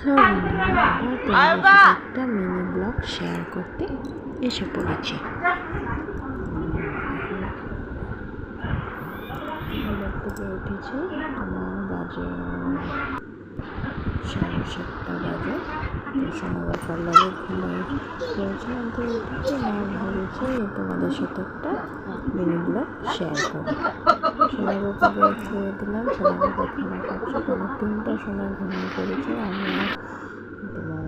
Mini blog share করতে এসে পড়েছি। থেকে উঠেছি আমার বাজে সাতটা বাজে সোনাবার পার্লারে ঘুমিয়ে। পড়েছিলাম তো উঠেছি মা ভেবেছে তোমাদের সাথে একটা ব্লগ শেয়ার করব। সোনাবাবুকে খেয়ে দিলাম। সোনাবাবু খানা খাচ্ছে কারণ তিনটার সময় ঘুমিয়ে পড়েছে। আমি তোমার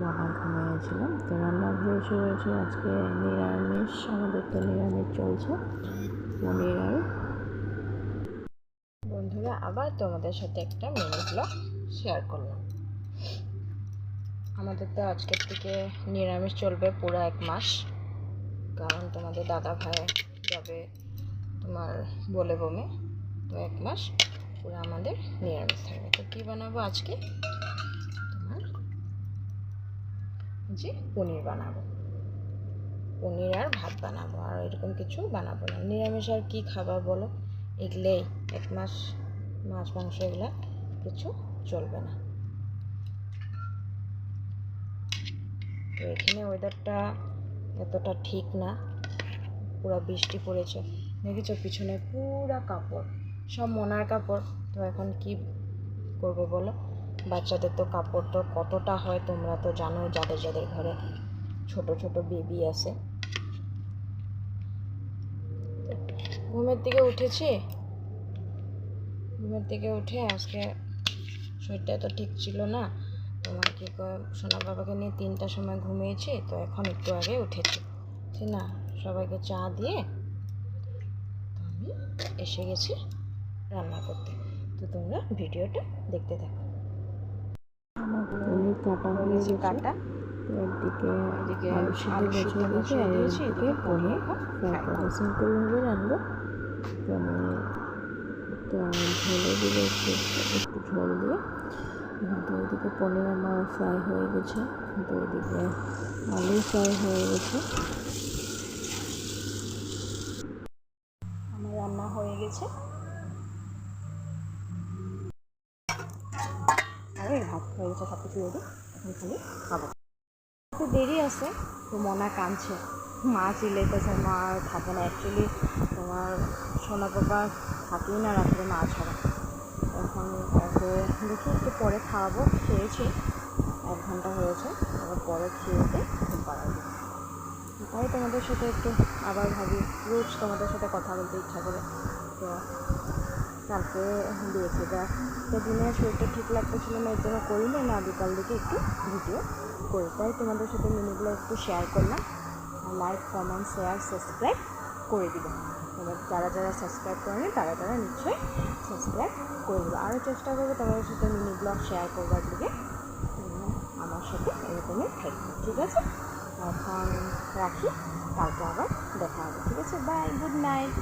বাবা ঘুমিয়েছিলাম। তো রান্নাঘরে রয়েছে আজকে নিরামিষ, আমাদের তো নিরামিষ চলছে। আর বন্ধুরা, আবার তোমাদের সাথে একটা মিনি ব্লগ শেয়ার করলাম। আমাদের তো আজকের থেকে নিরামিষ চলবে পুরো এক মাস। কারণ তোমাদের দাদা ভাই যাবে তোমার বলে বমে তো এক মাস পুরো আমাদের নিরামিষ থাকবে। তো কী বানাবো আজকে? তোমার যে পনির বানাবো। পনির আর ভাত বানাবো, আর এরকম কিছু বানাবো না। নিরামিষ আর কী খাবার বলো? এগুলোই এক মাস, মাছ, মাংস এগুলো কিছু চলবে না। তো এখানে ওয়েদারটা এতটা ঠিক না, পুরো বৃষ্টি পড়েছে। দেখেছ পিছনে পুরা কাপড়, সব মোনার কাপড়। তো এখন কি করবে বলো? বাচ্চাদের তো কাপড় তো কতটা হয় তোমরা তো জানো যাদের যাদের ঘরে ছোট ছোট বেবি আছে। ঘুমের দিকে উঠেছি? ঘুমের দিকে উঠে আজকে শরীরটা তো ঠিক ছিল না। তোমার কি সোনা বাবাকে নিয়ে তিনটার সময় ঘুমিয়েছি তো এখন একটু আগে উঠেছি। ঠিক না সবাইকে চা দিয়ে তো আমি এসে গেছি রান্না করতে। তো তোমরা ভিডিওটা দেখতে থাকো। কাটা হয়ে গেছে। কাটা। একদিকে এদিকে আলু বসিয়ে দিয়েছি আর এদিকে পনির ফ্রাই করব সিম্পলভাবে রাখব পনির তো ঝোলে দিলে একটু একটু ঝোল দিয়ে। তো ওইদিকে পনির আমার ফ্রাই হয়ে গেছে। তো ওইদিকে আলু ফ্রাই হয়ে গেছে। আমার রান্না হয়ে গেছে। আর, ভাত হয়ে গেছে সব কিছু রেডি খাব। দেরি আছে, তো মনা কাঁদছে। মা চিলেতেছে মা থাকে না অ্যাকচুয়ালি তোমার সোনা বাবা থাকেই না রাত্রে, মা ছাড়া। ওকে দেখি একটু পরে খাওয়াবো, খেয়েছি, এক ঘণ্টা হয়েছে, এবার পরে খেয়েতে পাড়াবো। তাই তোমাদের সাথে একটু আবার ভাবি, রোজ তোমাদের সাথে কথা বলতে ইচ্ছা করে। তো কালকে দিয়েছে তো দিনে শরীরটা ঠিক লাগতেছিল না, এর জন্য করিনি, না বিকাল দিকে একটু ভিডিও করি। তাই তোমাদের সাথে মিনিগুলো একটু শেয়ার করলাম। লাইক কমেন্ট শেয়ার সাবস্ক্রাইব করে দিবে এবার যারা যারা সাবস্ক্রাইব করেনি, তারা তারা নিশ্চয়ই সাবস্ক্রাইব করে দেবে আরও চেষ্টা করব তোমাদের সাথে মিনি ব্লগ শেয়ার করবার দিকে। তোমরা আমার সাথে এরকমই থাকবে, ঠিক আছে? এখন রাখি, কালকে আবার দেখা হবে, ঠিক আছে? Bye good night